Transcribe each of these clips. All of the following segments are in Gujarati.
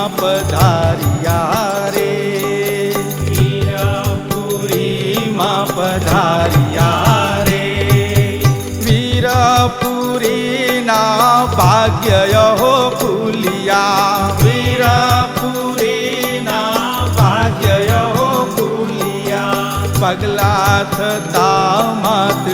માં પધાર્યા રે વીરાપુરી માં પધાર્યા રે વીરાપુરી ના ભાગ્ય હો ફૂલિયા. વીરાપુરી ના ભાગ્ય હો ફૂલિયા. પગલા થતા મત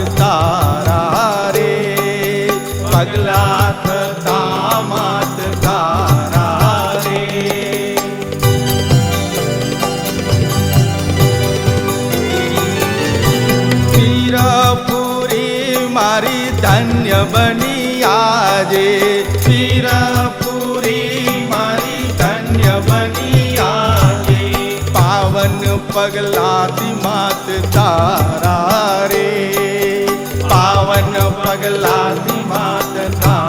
મારી ધન્ય બની આજે વીરપુરી મારી ધન્ય બની આજે પાવન પગલાથી માત તારા રે પાવન પગલાથી માત તારા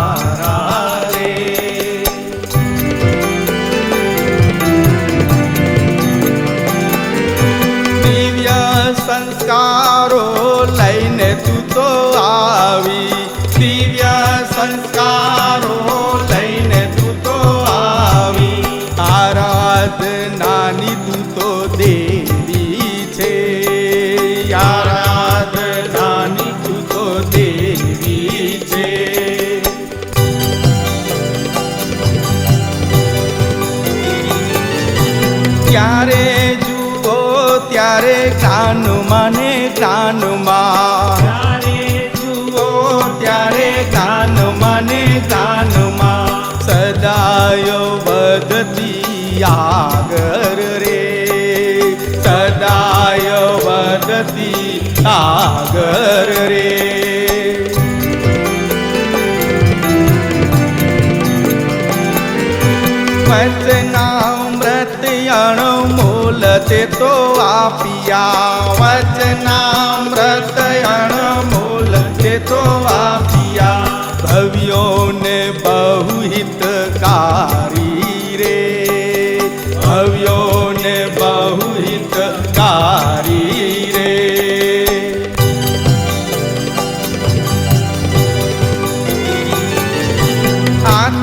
સંસ્કારો લઈને તું તો આવી. આરાધનાની તું તો દેવી છે. આરાધનાની તું તો દેવી છે. ત્યારે જુઓ ત્યારે જ્ઞાનમાં ને જ્ઞાનમાં भक्ती आगर रे. सदाय वदती आगर रे. वचनामृत अणमोल ते तो आपिया. वचनामृत अणमोल ते तो आप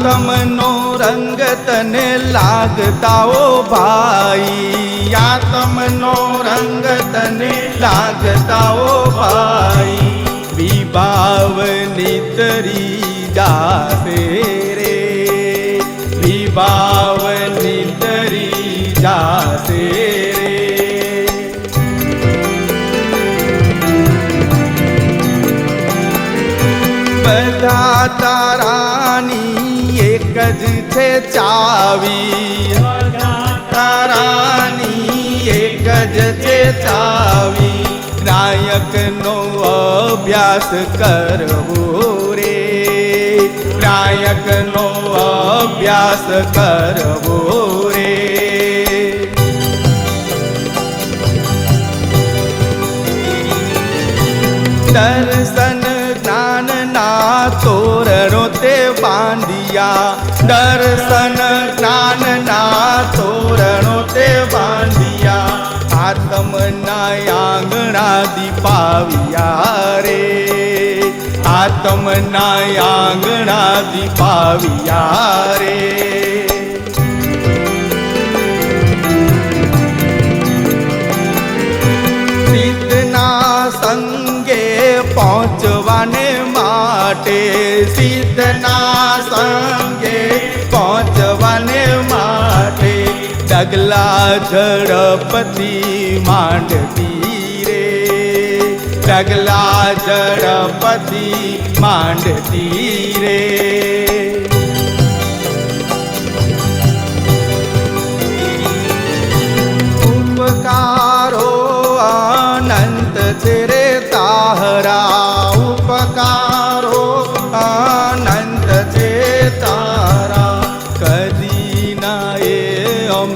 આત્મનો રંગ તને લાગતાઓ ભાઈ. આત્મનો રંગ તને લાગતાઓ ભાઈ. વિભાવની તરી જાસે રે. વિભાવની તરી જાસે રે. બધા તારાની એક જ છે ચાવી. તારાની એક જ છે ચાવી. નાયકનો અભ્યાસ કરવો રે. નાયકનો અભ્યાસ કરવો રે. દર્શન તોરણો તે બાંધિયા. દર્શન જ્ઞાનના તોરણો તે બાંધિયા. આત્મના આંગણા દીપાવ્યા રે. આત્મના આંગણા દીપાવ્યા રે. સિદ્ધના સંગે પહોંચવાને માટે ડગલા ઝડપતિ માંડતી રે. ડગલા ઝડપતિ માંડતી રે. ઉપકારો અનંત છે રે તારા ઉપકારો.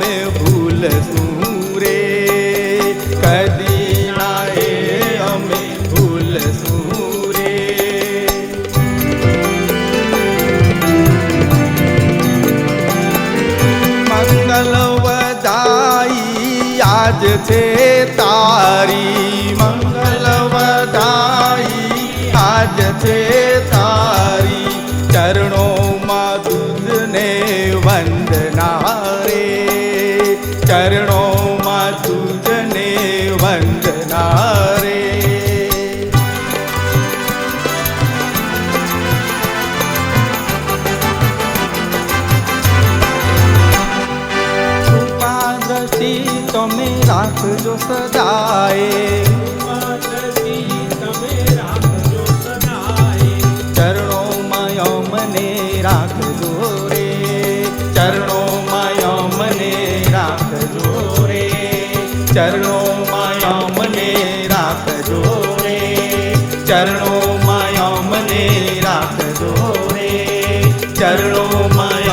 અમે ભૂલશું રે કદી ના એ અમે ભૂલશું રે મંગલ વધાઈ આજ છે તારી મંગલ રાખજો સદાય ચરણોમાં અમને રાખજો રે. ચરણોમાં અમને રાખજો રે. ચરણોમાં અમને રાખજો રે. ચરણોમાં અમને રાખજો રે. ચરણોમાં